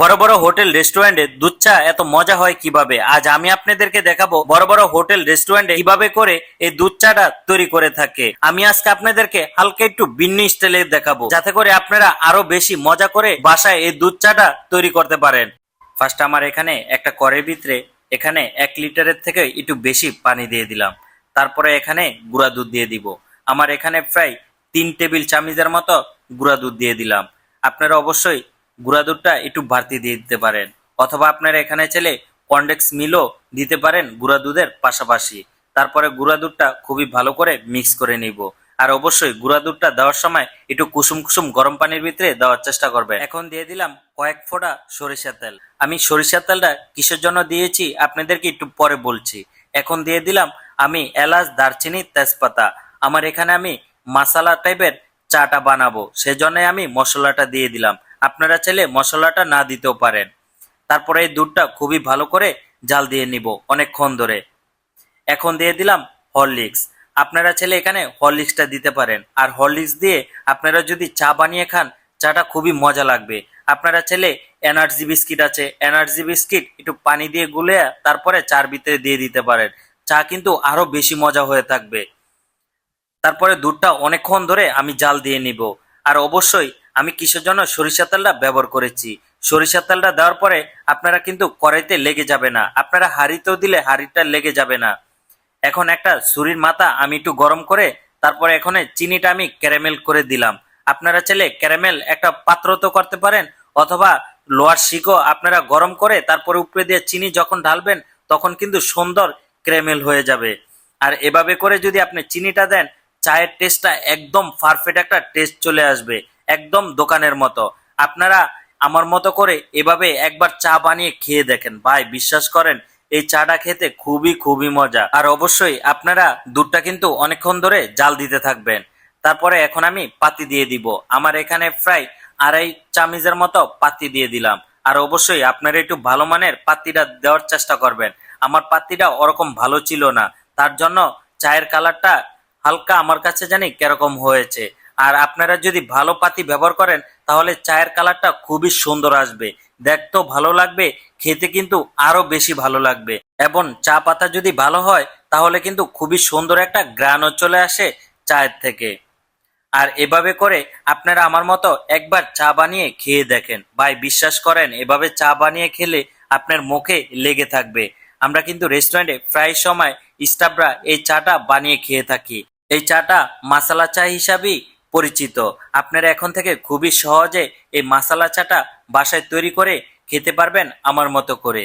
বড় বড় হোটেল রেস্টুরেন্টে দুধ চা এত মজা হয় কীভাবে? আজ আমি আপনাদেরকে দেখাবো বড় বড় হোটেল রেস্টুরেন্টে কীভাবে করে এই দুধ চাটা তৈরি করে থাকে। আমি আজকে আপনাদেরকে হালকা একটু ভিন্ন স্টাইলে দেখাবো, যাতে করে আপনারা আরও বেশি মজা করে বাসায় এই দুধ চাটা তৈরি করতে পারেন। ফার্স্ট আমার এখানে একটা করের ভিতরে এখানে এক লিটারের থেকে একটু বেশি পানি দিয়ে দিলাম। তারপরে এখানে গুঁড়া দুধ দিয়ে দিব। আমার এখানে প্রায় তিন টেবিল চামিচের মতো গুঁড়া দুধ দিয়ে দিলাম। আপনারা অবশ্যই গুঁড়া দুধটা একটু বাড়তি দিয়ে দিতে পারেন। অথবা আপনারা এখানে চাইলে কন্ডেক্স মিলও দিতে পারেন গুঁড়া দুধের পাশাপাশি। তারপরে গুঁড়া দুধটা খুবই ভালো করে মিক্স করে নিব। আর অবশ্যই গুঁড়া দুধটা দেওয়ার সময় একটু কুসুম কুসুম গরম পানির ভিতরে দেওয়ার চেষ্টা করবেন। এখন দিয়ে দিলাম কয়েক ফোঁটা সরিষার তেল। আমি সরিষার তেলটা কিসের জন্য দিয়েছি আপনাদেরকে একটু পরে বলছি। এখন দিয়ে দিলাম আমি এলাচ, দারচিনি, তেজপাতা। আমার এখানে আমি মাসালা টাইপের চাটা বানাবো। সেজন্য আমি মশলাটা দিয়ে দিলাম। আপনারা চাইলে মশলাটা না দিতেও পারেন। তারপরে এই দুধটা খুবই ভালো করে জাল দিয়ে নিব অনেকক্ষণ ধরে। এখন দিয়ে দিলাম হরলিক্স। আপনারা চাইলে এখানে হরলিক্সটা দিতে পারেন। আর হরলিক্স দিয়ে আপনারা যদি চা বানিয়ে খান, চাটা খুবই মজা লাগবে। আপনারা চাইলে এনার্জি বিস্কিট আছে, এনার্জি বিস্কিট একটু পানি দিয়ে গুলে তারপরে চার ভিতরে দিয়ে দিতে পারেন। চা কিন্তু আরও বেশি মজা হয়ে থাকবে। তারপরে দুধটা অনেকক্ষণ ধরে আমি জাল দিয়ে নিব। আর অবশ্যই আমি কিসের জন্য সরিষা তেলটা ব্যবহার করেছি? সরিষা তেলটা দেওয়ার পরে আপনারা কিন্তু কড়াইতে লেগে যাবে না। আপনারা হাঁড়িতেও দিলে হাঁড়িটা লেগে যাবে না। এখন একটা ছুরির মাথা আমি একটু গরম করে তারপরে এখানে চিনিটা আমি ক্যারামেল করে দিলাম। আপনারা চাইলে ক্যারামেল একটা পাত্র তো করতে পারেন অথবা লোহার শিকও আপনারা গরম করে তারপরে উপরে দিয়ে চিনি যখন ঢালবেন তখন কিন্তু সুন্দর ক্যারামেল হয়ে যাবে। আর এভাবে করে যদি আপনি চিনিটা দেন, চায়ের টেস্টটা একদম পারফেক্ট একটা টেস্ট চলে আসবে। একদম দোকানের মতো। আপনারা আমার মতো করে এভাবে একবার চা বানিয়ে খেয়ে দেখেন। ভাই, বিশ্বাস করেন, এই চাটা খেতে খুবই খুবই মজা। আর অবশ্যই আপনারা দুধটা কিন্তু অনেকক্ষণ ধরে জাল দিতে থাকবেন। তারপরে এখন আমি পাতি দিয়ে দিব। আমার এখানে প্রায় আড়াই চামিজের মতো পাতি দিয়ে দিলাম। আর অবশ্যই আপনারা একটু ভালো মানের পাতিটা দেওয়ার চেষ্টা করবেন। আমার পাতিটা ওরকম ভালো ছিল না। তার জন্য চায়ের কালারটা হালকা আমার কাছে জানি কীরকম হয়েছে। আর আপনারা যদি ভালো পাতি ব্যবহার করেন, তাহলে চায়ের কালারটা খুবই সুন্দর আসবে। দেখতেও ভালো লাগবে, খেতে কিন্তু আরও বেশি ভালো লাগবে। এবং চা পাতা যদি ভালো হয়, তাহলে কিন্তু খুবই সুন্দর একটা গ্রানও চলে আসে চায়ের থেকে। আর এভাবে করে আপনারা আমার মতো একবার চা বানিয়ে খেয়ে দেখেন। ভাই, বিশ্বাস করেন, এভাবে চা বানিয়ে খেলে আপনার মুখে লেগে থাকবে। আমরা কিন্তু রেস্টুরেন্টে প্রায় সময় স্টাফরা এই চাটা বানিয়ে খেয়ে থাকি। এই চাটা মাসালা চা হিসাবেই পরিচিত। আপনারা এখন থেকে খুবই সহজে এই মাসালা চাটা বাসায় তৈরি করে খেতে পারবেন আমার মতো করে।